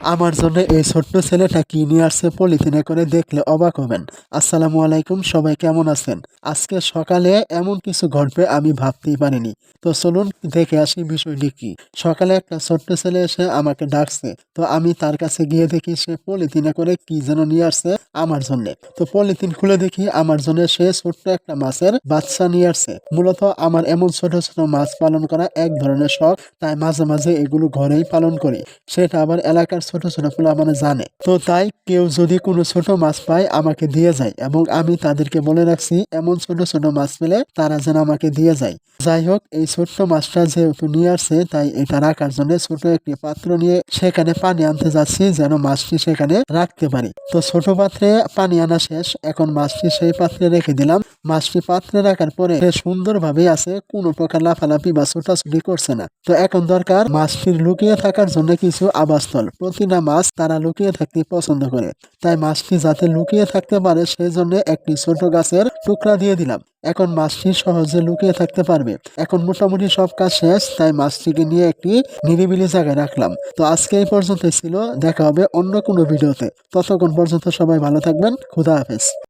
আমার জন্য এই ছোট্ট ছেলেটা কি নিয়ে আসছে পলিথিনে করে দেখলে অবাক হবেন। আসসালামু আলাইকুম, সবাই কেমন আছেন? আজকে সকালে এমন কিছু ঘটবে আমি ভাবতেই পারিনি। তো চলুন দেখে আসি বিষয়টি কি। সকালে একটা ছোট্ট ছেলে এসে আমাকে ডাকছে। তো আমি তার কাছে গিয়ে দেখি সে পলিথিনে করে কি যেন নিয়ে আসছে আমার জন্য। তো পলিথিন খুলে দেখি আমার জন্য সে ছোট্ট একটা মাছের বাচ্চা নিয়ে আসছে। মূলত আমার এমন ছোট ছোট মাছ পালন করা এক ধরনের শখ, তাই মাঝে মাঝে এগুলো ঘরেই পালন করি। সেটা আবার এলাকার ছোট ছোট পোলা মানে জানে। তো তাই কেউ যদি কোনো ছোট মাছ পায়, আমাকে দিয়ে যায় এবং আমি তাদেরকে বলে রাখছি, এমন ছোট ছোট মাছ পেলে তারা যেন আমাকে দিয়ে যায়। যাই হোক, এই ছোট্ট মাছটা যেহেতু নিয়ে আসছে, তাই এটা রাখার জন্য ছোট একটি পাত্র নিয়ে সেখানে পানি আনতে যাচ্ছি, যেন মাছটি সেখানে রাখতে পারি। তো ছোট পাত্রে পানি আনা শেষ, এখন মাছটি সেই পাত্রে রেখে দিলাম। মাছটি পাত্রে রাখার পরে সে সুন্দরভাবে আছে, কোনো প্রকার লাফালাফি বা ছোটাছুটি করছে না। তো এখন দরকার মাছটির লুকিয়ে থাকার জন্য কিছু আবাসস্থল। প্রতিটা মাছ তারা লুকিয়ে থাকতে পছন্দ করে। তাই মাছটি যাতে লুকিয়ে থাকতে পারে সেই জন্য একটি ছোট গাছের টুকরা দিয়ে দিলাম। এখন মাছটি সহজে লুকিয়ে থাকতে পারবে। এখন মোটামুটি সব কাজ শেষ, তাই মাছটিকে নিয়ে একটি নিরিবিলি জায়গায় রাখলাম। তো আজকে এই পর্যন্ত ছিল। দেখা হবে অন্য কোনো ভিডিওতে। ততক্ষণ পর্যন্ত সবাই ভালো থাকবেন। খুদা হাফেজ।